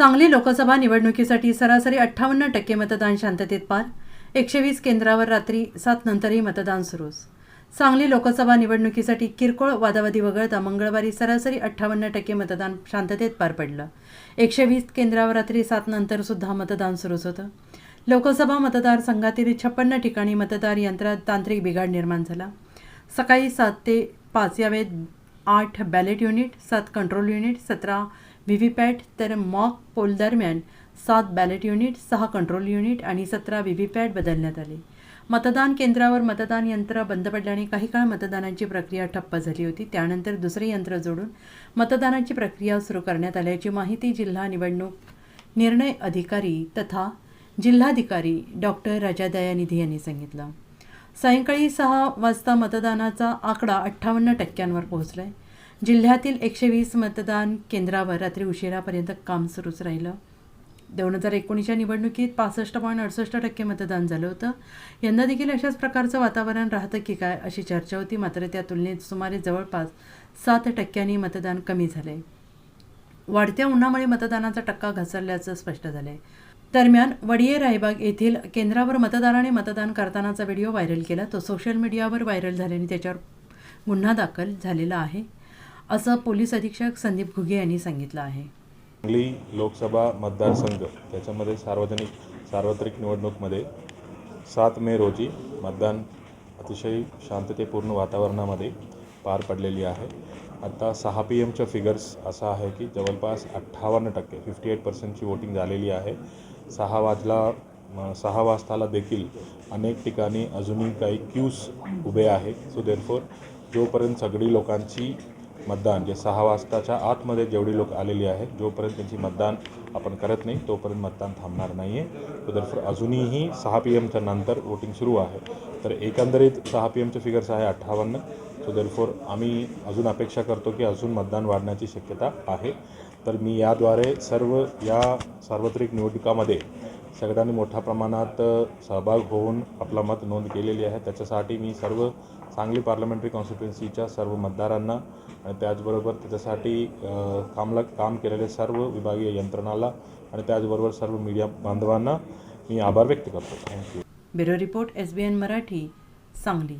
सांगली लोकसभा निवडणुकीसाठी सरासरी अठ्ठावन्न टक्के मतदान शांततेत पार. एकशे वीस केंद्रावर रात्री सात नंतरही मतदान सुरूच. सांगली लोकसभा निवडणुकीसाठी किरकोळ वादावादी वगळता मंगळवारी सरासरी अठ्ठावन्न टक्के मतदान शांततेत पार पडलं. एकशे वीस केंद्रावर रात्री सात नंतर सुद्धा मतदान सुरूच होतं. लोकसभा मतदारसंघातील छप्पन्न ठिकाणी मतदार यंत्रात तांत्रिक बिघाड निर्माण झाला. सकाळी सात ते पाच यावेळेत आठ बॅलेट युनिट सात कंट्रोल युनिट सतरा व्ही व्ही पॅट तर मॉक पोल दरम्यान सात बॅलेट युनिट सहा कंट्रोल युनिट आणि सतरा व्ही व्ही पॅट बदलण्यात आले. मतदान केंद्रावर मतदान यंत्र बंद पडल्याने काही काळ मतदानाची प्रक्रिया ठप्प झाली होती. त्यानंतर दुसरे यंत्र जोडून मतदानाची प्रक्रिया सुरू करण्यात आल्याची माहिती जिल्हा निवडणूक निर्णय अधिकारी तथा जिल्हाधिकारी डॉक्टर राजा दयानिधी यांनी सांगितलं. सायंकाळी सहा वाजता मतदानाचा आकडा अठ्ठावन्न टक्क्यांवर पोहोचला आहे जिल्ह्यातील एकशे वीस मतदान केंद्रावर रात्री उशिरापर्यंत काम सुरूच राहिलं. दोन हजार एकोणीसच्या निवडणुकीत पासष्ट पॉईंट अडुसष्ट टक्के मतदान झालं होतं. यंदा देखील अशाच प्रकारचं वातावरण राहतं की काय अशी चर्चा होती मात्र त्या तुलनेत सुमारे जवळपास सात टक्क्यांनी मतदान कमी झाले वाढत्या उन्हामुळे मतदानाचा टक्का घसरल्याचं स्पष्ट झालंय. दरम्यान वडिये रायबाग येथील केंद्रावर मतदाराने मतदान करतानाचा व्हिडिओ व्हायरल केला. तो सोशल मीडियावर व्हायरल झाल्याने त्याच्यावर गुन्हा दाखल झालेला आहे. असं पोलीस अधीक्षक संदीप घुगे यांनी सांगितलं आहे. सांगली लोकसभा मतदारसंघ त्याच्यामध्ये सार्वजनिक सार्वत्रिक निवडणूकमध्ये सात मे रोजी मतदान अतिशय शांततेपूर्ण वातावरणामध्ये पार पडलेली आहे. आता सहा पी एमच्या फिगर्स असा आहे की जवळपास अठ्ठावन्न टक्के फिफ्टी एट पर्सेंटची वोटिंग झालेली आहे. सहा वाजला सहा वाजताला देखील अनेक ठिकाणी अजूनही काही क्यूज उभे आहे सो देरफोर जोपर्यंत सगळी लोकांची मतदान जे सहा वाजताच्या आतमध्ये जेवढी लोक आलेली आहेत जोपर्यंत त्यांची मतदान आपण करत नाही तोपर्यंत मतदान थांबणार नाही आहे सो दरफोर अजूनही सहा पी एमच्या नंतर वोटिंग सुरू आहे. तर एकंदरीत सहा पी एमचे फिगर्स आहे अठ्ठावन्न. सो दरफोर आम्ही अजून अपेक्षा करतो की अजून मतदान वाढण्याची शक्यता आहे. तर मी याद्वारे सर्व या सार्वत्रिक निवडणुकामध्ये सगळ्यांनी मोठ्या प्रमाणात सहभाग होऊन आपला मत नोंद केलेली आहे. त्याच्यासाठी मी सर्व सांगली पार्लमेंटरी कॉन्स्टिट्युन्सीच्या सर्व मतदारांना आणि त्याचबरोबर त्याच्यासाठी कामला काम केलेले सर्व विभागीय यंत्रणाला आणि त्याचबरोबर सर्व मीडिया बांधवांना मी आभार व्यक्त करतो. Thank you bureau report S B N Marathi Sangli.